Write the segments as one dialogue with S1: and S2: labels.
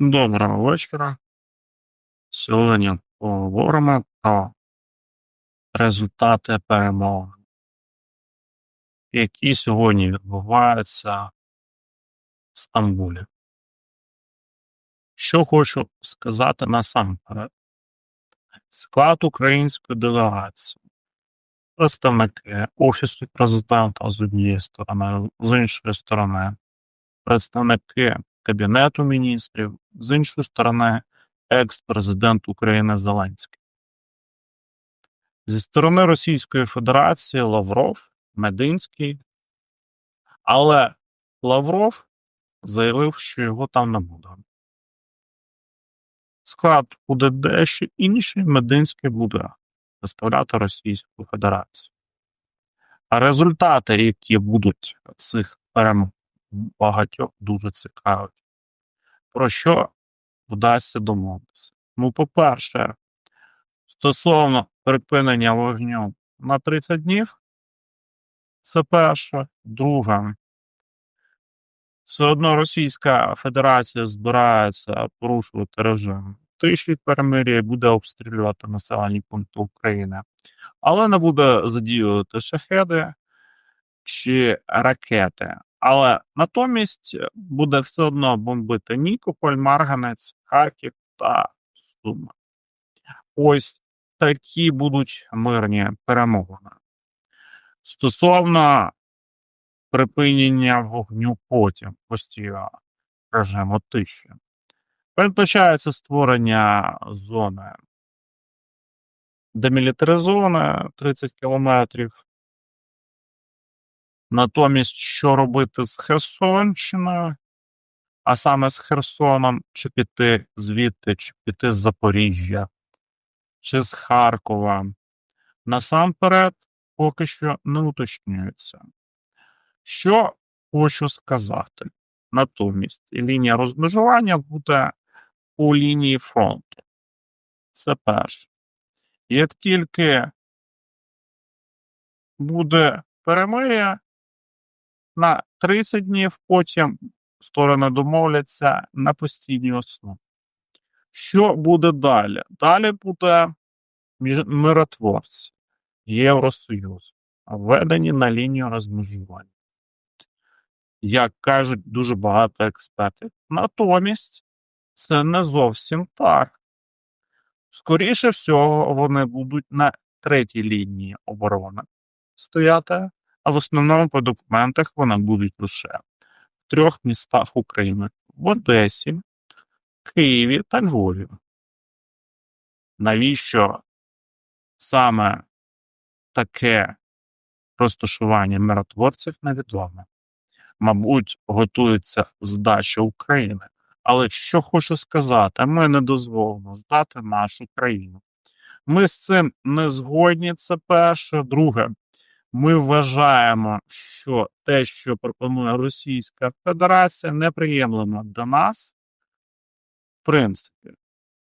S1: Доброго вечора. Сьогодні поговоримо про результати перемовин, які сьогодні відбуваються в Стамбулі. Що хочу сказати насамперед. Склад української делегації, представники Офісу президента з однієї сторони, з іншої сторони, представники Кабінету міністрів, з іншої сторони, екс-президент України Зеленський. Зі сторони Російської Федерації Лавров, Мединський, але Лавров заявив, що його там не буде. Склад буде дещо інший, Мединський буде представляти Російську Федерацію. А результати, які будуть цих перемог, багатьох дуже цікаві. Про що вдасться домовитися? Ну, по-перше, стосовно припинення вогню на 30 днів, це перше. Друге, все одно Російська Федерація збирається порушувати режим тиші перемир'я буде обстрілювати населені пункти України, але не буде задіювати шахеди чи ракети. Але натомість буде все одно бомбити Нікополь, Марганець, Харків та Суми. Ось такі будуть мирні перемовини. Стосовно припинення вогню потім постійно режиму тиші. Передбачається створення зони демілітаризована 30 кілометрів. Натомість, що робити з Херсонщиною, а саме з Херсоном, чи піти звідти, чи піти з Запоріжжя, чи з Харкова, насамперед поки що не уточнюється. Що хочу сказати? Натомість лінія розмежування буде у лінії фронту. Це перше. Як тільки буде перемир'я на 30 днів, потім сторони домовляться на постійній основі. Що буде далі? Далі буде миротворці Євросоюз, введені на лінію розмежування. Як кажуть дуже багато експертів. Натомість це не зовсім так. Скоріше всього, вони будуть на третій лінії оборони стояти, а в основному по документах вони будуть лише в трьох містах України: в Одесі, Києві та Львові. Навіщо саме таке розташування миротворців невідомо? Мабуть, готується здача України. Але що хочу сказати, ми не дозволимо здати нашу країну. Ми з цим не згодні. Це перше. Друге, ми вважаємо, що те, що пропонує Російська Федерація, неприємлемо до нас. В принципі,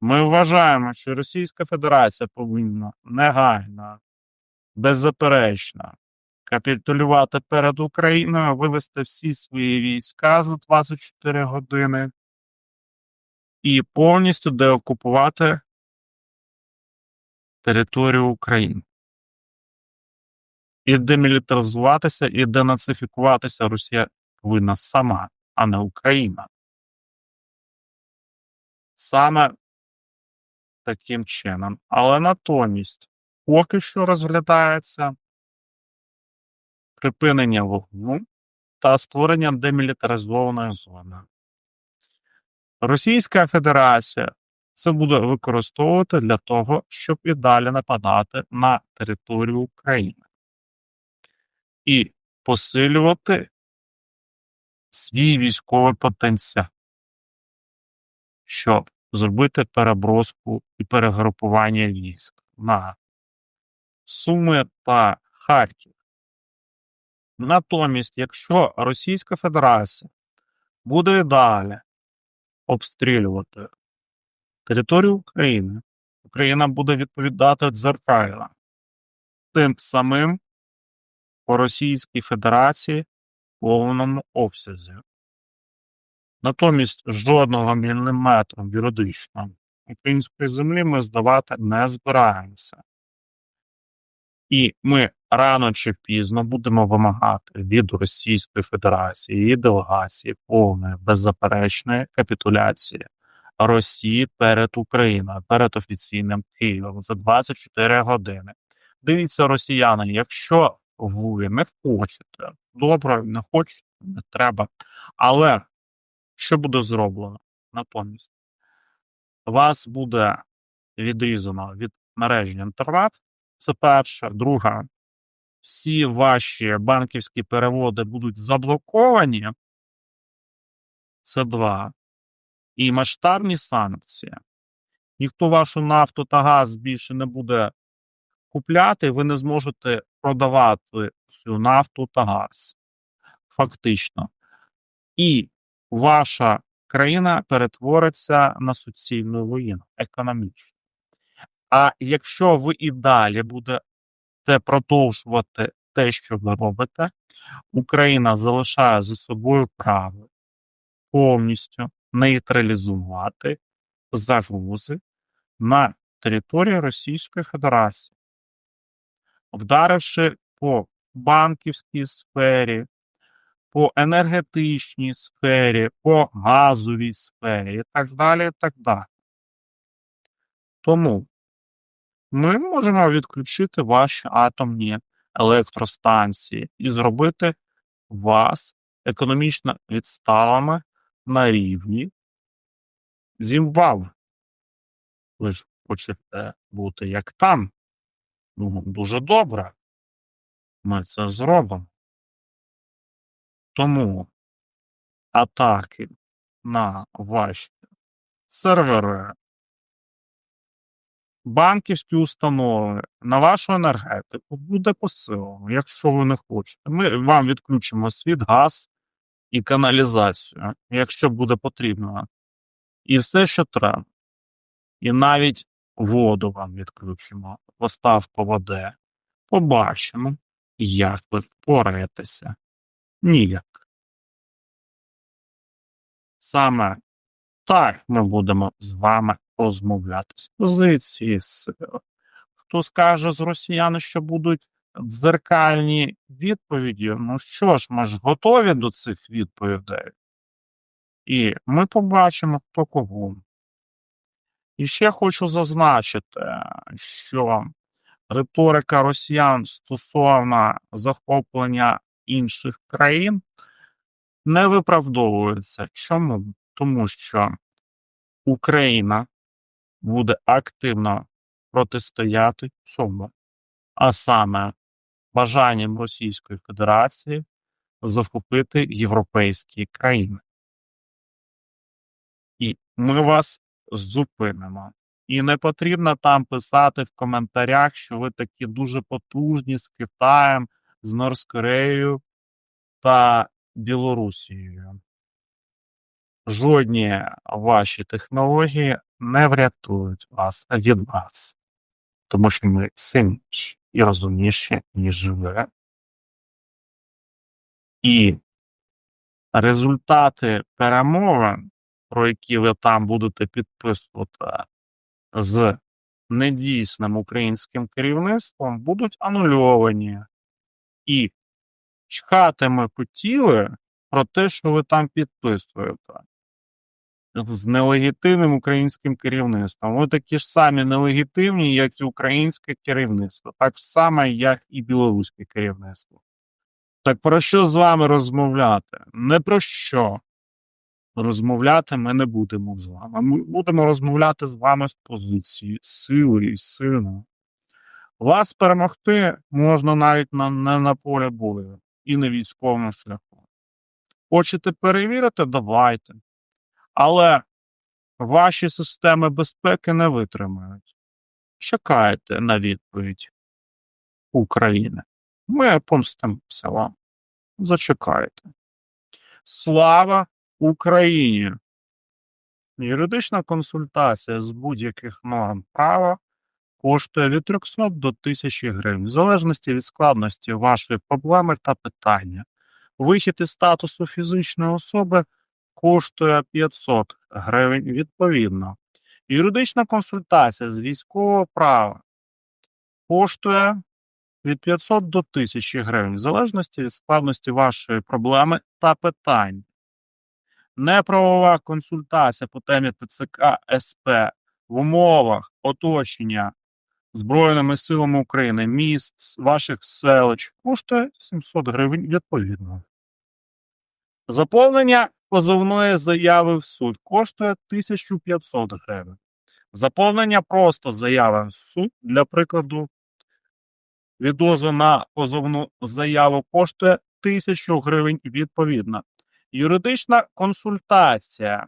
S1: ми вважаємо, що Російська Федерація повинна негайно, беззаперечно капітулювати перед Україною, вивести всі свої війська за 24 години і повністю деокупувати територію України. І демілітаризуватися, і денацифікуватися Росія повинна сама, а не Україна. Саме таким чином. Але натомість поки що розглядається припинення вогню та створення демілітаризованої зони. Російська Федерація це буде використовувати для того, щоб і далі нападати на територію України і посилювати свій військовий потенціал, щоб зробити переброску і перегрупування військ на Суми та Харків. Натомість, якщо Російська Федерація буде далі обстрілювати територію України, Україна буде відповідати дзеркально тим самим по Російській Федерації в повному обсязі. Натомість жодного міліметру юридично української землі ми здавати не збираємося. І ми рано чи пізно будемо вимагати від Російської Федерації її делегації повної беззаперечної капітуляції Росії перед Україною, перед офіційним Києвом за 24 години. Дивіться, росіяни, якщо ви не хочете, добре, не хочете, не треба. Але що буде зроблено натомість? Вас буде відрізано від мережі інтернет. Це перше. Друге, всі ваші банківські переводи будуть заблоковані. Це два. І масштабні санкції. Ніхто вашу нафту та газ більше не буде купляти, ви не зможете продавати цю нафту та газ. Фактично. І ваша країна перетвориться на суцільну воїну економічно. А якщо ви і далі будете продовжувати те, що ви робите, Україна залишає за собою право повністю нейтралізувати загрози на території Російської Федерації, вдаривши по банківській сфері, по енергетичній сфері, по газовій сфері і так далі. і так далі. Тому ми можемо відключити ваші атомні електростанції і зробити вас економічно відсталими на рівні Зімбабве. Ви ж хочете бути як там. Ну, дуже добре. Ми це зробимо. Тому атаки на ваші сервери, банківські установи, на вашу енергетику буде посилено, якщо ви не хочете. Ми вам відключимо світ, газ і каналізацію, якщо буде потрібно. І все, що треба. І навіть воду вам відключимо, поставку води. Побачимо, як ви впораєтеся. Ніяк. Саме так ми будемо з вами розмовляти з позиції сили. Хто скаже з росіян, що будуть дзеркальні відповіді? Ну що ж, ми ж готові до цих відповідей. І ми побачимо, хто кого. І ще хочу зазначити, що риторика росіян стосовно захоплення інших країн не виправдовується. Чому? Тому що Україна буде активно протистояти цьому, а саме бажанням Російської Федерації захопити європейські країни. І ми вас зупинимо. І не потрібно там писати в коментарях, що ви такі дуже потужні з Китаєм, з Норскореєю та Білорусією. Жодні ваші технології не врятують вас від вас, тому що ми сильніші і розумніші, ніж ви. І результати перемовин, про які ви там будете підписувати з недійсним українським керівництвом, будуть анульовані. І чхати ми хотіли про те, що ви там підписуєте з нелегітимним українським керівництвом. Ви такі ж самі нелегітимні, як і українське керівництво, так само, як і білоруське керівництво. Так про що з вами розмовляти? Не про що. Розмовляти ми не будемо з вами. Ми будемо розмовляти з вами з позиції сили і сильно. Вас перемогти можна навіть на, не на полі бою і не військовому шляху. Хочете перевірити? Давайте. Але ваші системи безпеки не витримають. Чекайте на відповідь України. Ми помстимося вам. Зачекайте. Слава Україні! Юридична консультація з будь-яких норм права коштує від 300 до 1000 гривень, в залежності від складності вашої проблеми та питання. Вихід із статусу фізичної особи коштує 500 гривень відповідно. Юридична консультація з військового права коштує від 500 до 1000 гривень, в залежності від складності вашої проблеми та питань. Неправова консультація по темі ТЦК СП в умовах оточення Збройними силами України міст, ваших селищ коштує 700 гривень відповідно. Заповнення позовної заяви в суд коштує 1500 гривень. Заповнення просто заяви в суд, для прикладу, відозва на позовну заяву коштує 1000 гривень відповідно. Юридична консультація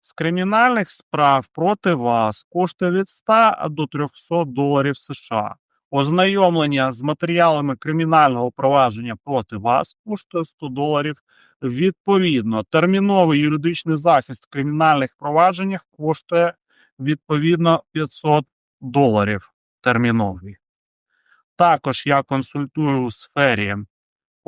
S1: з кримінальних справ проти вас коштує від 100 до 300 доларів США. Ознайомлення з матеріалами кримінального провадження проти вас коштує 100 доларів. Відповідно, терміновий юридичний захист в кримінальних провадженнях коштує відповідно 500 доларів терміновий. Також я консультую у сфері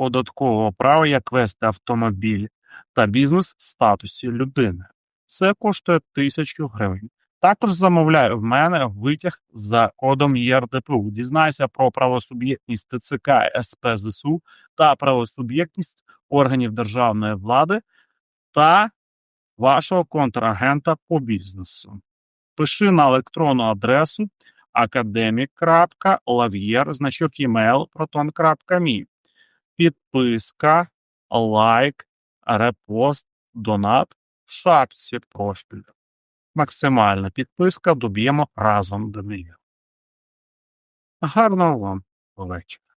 S1: податкового права, як вести автомобіль та бізнес в статусі людини. Це коштує 1000 гривень. Також замовляю в мене витяг за кодом ЄРДПУ. Дізнайся про правосуб'єктність ТЦК СП ЗСУ та правосуб'єктність органів державної влади та вашого контрагента по бізнесу. Пиши на електронну адресу academic.lavier, значок email, proton.me. Підписка, лайк, репост, донат в шапці профілю. Максимальна підписка доб'ємо разом до неї. Гарного вам вечора.